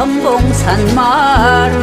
전봉산 마을.